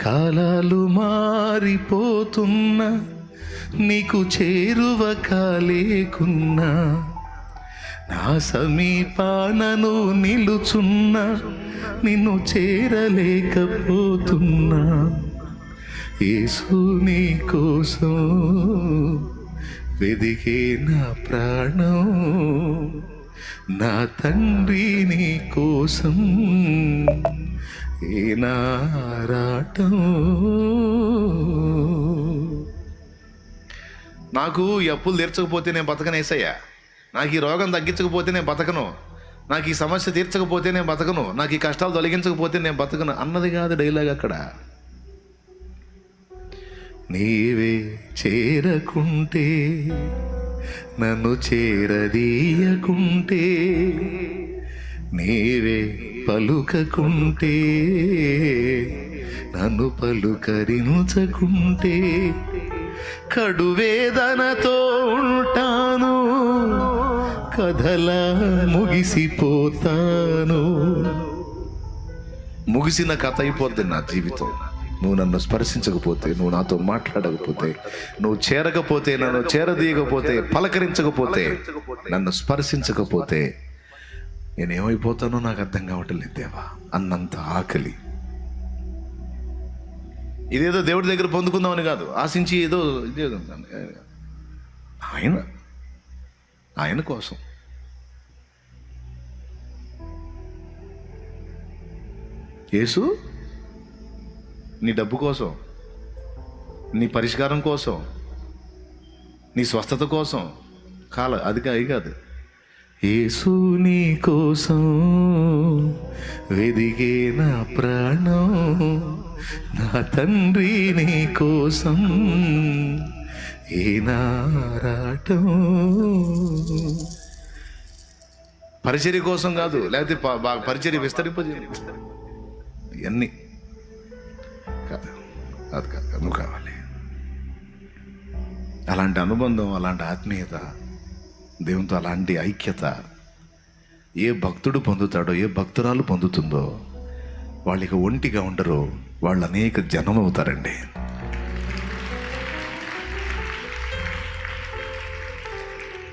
కాలాలు మారిపోతున్నా నీకు చేరువ కాలేకున్నా. నా సమీపానను నిలుచున్నా నిన్ను చేరలేకపోతున్నా. యేసు నీ కోసం వెదిగే నా ప్రాణం నా తండ్రి నీ కోసం. ఈనారాటం నాకు ఈ అప్పులు తీర్చకపోతే నేను బతకనేసయ్యా నాకు ఈ రోగం తగ్గించకపోతే నేను బతకను. నాకు ఈ సమస్య తీర్చకపోతే నేను బతకను. నాకు ఈ కష్టాలు తొలగించకపోతే నేను బతకను అన్నది కాదు డైలాగ్ అక్కడ. నీవే చేరకుంటే నన్ను చేరదీయకుంటే నీవే పలుకకుంటే నన్ను పలుకరించకుంటే కడువేదనతో ఉంటాను కథల ముగిసిపోతాను. ముగిసిన కథ అయిపోద్ది నా జీవితం. నువ్వు నన్ను స్పర్శించకపోతే నువ్వు నాతో మాట్లాడకపోతే నువ్వు చేరకపోతే నన్ను చేరదీయకపోతే పలకరించకపోతే నన్ను స్పర్శించకపోతే నేనేమైపోతానో నాకు అర్థం కావట్లేదు దేవా. అన్నంత ఆకలి. ఇదేదో దేవుడి దగ్గర పొందుకుందామని కాదు ఆశించి ఏదో ఇదే ఆయన ఆయన కోసం. యేసు నీ డబ్బు కోసం నీ పరిష్కారం కోసం నీ స్వస్థత కోసం కాల అది అది కాదు. యేసు నీ కోసం వెదిగే నా ప్రాణం నా తండ్రి నీ కోసం ఏ నారాటం. పరిచర్య కోసం కాదు లేకపోతే బాగా పరిచర్య విస్తరింపజే ఇవన్నీ కాదు అది కాదు నువ్వు కావాలి. అలాంటి అనుబంధం అలాంటి ఆత్మీయత దేవునితో అలాంటి ఐక్యత ఏ భక్తుడు పొందుతాడో ఏ భక్తురాలు పొందుతుందో వాళ్ళకి ఒంటిగా ఉండరు వాళ్ళు అనేక జనం అవుతారండి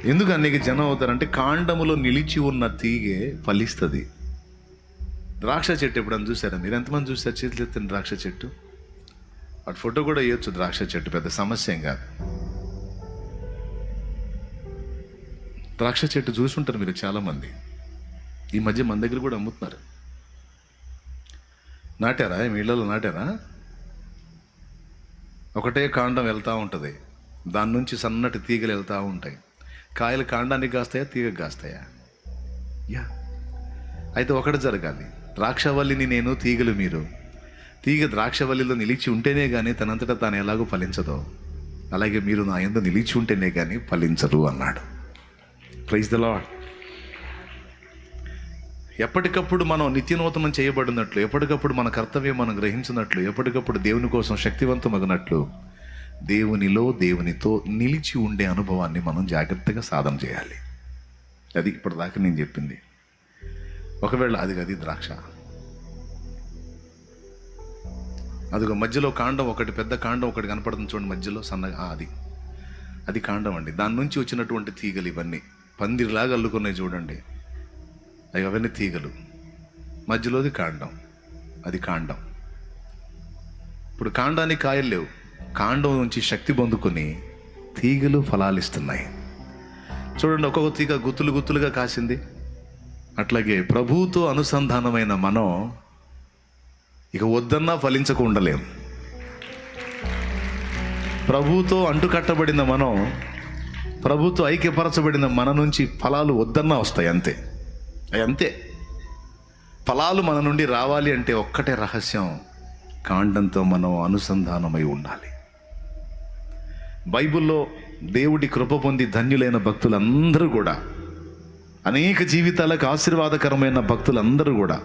ఎందుకు అనేక జనం అవుతారంటే కాండములో నిలిచి ఉన్న తీగే ఫలిస్తుంది. ద్రాక్ష చెట్టు ఎప్పుడన్నా చూసారా మీరు ఎంతమంది చూసారు చేతులు ఎత్తిన ద్రాక్ష చెట్టు? వాటి ఫోటో కూడా వేయొచ్చు ద్రాక్ష చెట్టు. పెద్ద సమస్య ఏం కాదు. ద్రాక్ష చెట్టు చూసుంటారు మీరు చాలామంది. ఈ మధ్య మన దగ్గర కూడా అమ్ముతున్నారు. నాటారా? మీ ఇళ్ళలో నాటారా? ఒకటే కాండం వెళ్తూ ఉంటుంది. దాని నుంచి సన్నటి తీగలు వెళ్తూ ఉంటాయి. కాయలు కాండానికి కాస్తాయా తీగకు కాస్తాయా? యా. అయితే ఒకటి జరగాలి. ద్రాక్షవల్లిని నేను తీగలు మీరు. తీగ ద్రాక్షవల్లిలో నిలిచి ఉంటేనే కానీ తనంతటా తాను ఎలాగో ఫలించదో. అలాగే మీరు నా ఎందు నిలిచి ఉంటేనే కానీ ఫలించరు అన్నాడు. ప్రైజ్ ద లాడ్ ఎప్పటికప్పుడు మనం నిత్యనూతనం చేయబడినట్లు ఎప్పటికప్పుడు మన కర్తవ్యం మనం గ్రహించినట్లు ఎప్పటికప్పుడు దేవుని కోసం శక్తివంతమగినట్లు దేవునిలో దేవునితో నిలిచి ఉండే అనుభవాన్ని మనం జాగ్రత్తగా సాధన చేయాలి. అది ఇప్పటిదాకా నేను చెప్పింది. ఒకవేళ అది అది ద్రాక్ష. అదిగో మధ్యలో కాండం ఒకటి పెద్ద కాండం ఒకటి కనపడుతుంది చూడండి మధ్యలో సన్నగా అది. అది కాండం అండి. దాని నుంచి వచ్చినటువంటి తీగలు ఇవన్నీ. పందిరిలాగా అల్లుకున్నాయి చూడండి. అవి అవన్నీ తీగలు. మధ్యలోది కాండం. అది కాండం. ఇప్పుడు కాండానికి కాయలు లేవు. కాండం నుంచి శక్తి పొందుకొని తీగలు ఫలాలిస్తున్నాయి చూడండి ఒక్కొక్క తీగ గుత్తులు గుత్తులుగా కాసింది. అట్లాగే ప్రభువుతో అనుసంధానమైన మనం ఇక వద్దన్నా ఫలించక ఉండలేం. ప్రభువుతో అంటుకట్టబడిన మనం ప్రభుత్వ ఐక్యపరచబడిన మన నుంచి ఫలాలు వద్దన్నా వస్తాయి అంతే. అంతే. ఫలాలు మన నుండి రావాలి అంటే ఒక్కటే రహస్యం కాండంతో మనం అనుసంధానమై ఉండాలి. బైబిల్లో దేవుడి కృప పొంది ధన్యులైన భక్తులందరూ కూడా అనేక జీవితాలకు ఆశీర్వాదకరమైన భక్తులందరూ కూడా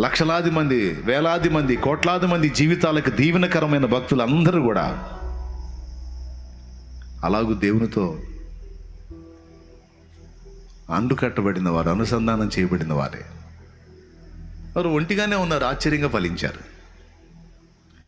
లక్షలాది మంది వేలాది మంది కోట్లాది మంది జీవితాలకు దీవెనకరమైన భక్తులందరూ కూడా అలాగూ దేవునితో అండు కట్టబడిన వారు అనుసంధానం చేయబడిన వారే. వారు ఒంటిగానే ఉన్నారు ఆశ్చర్యంగా ఫలించారు.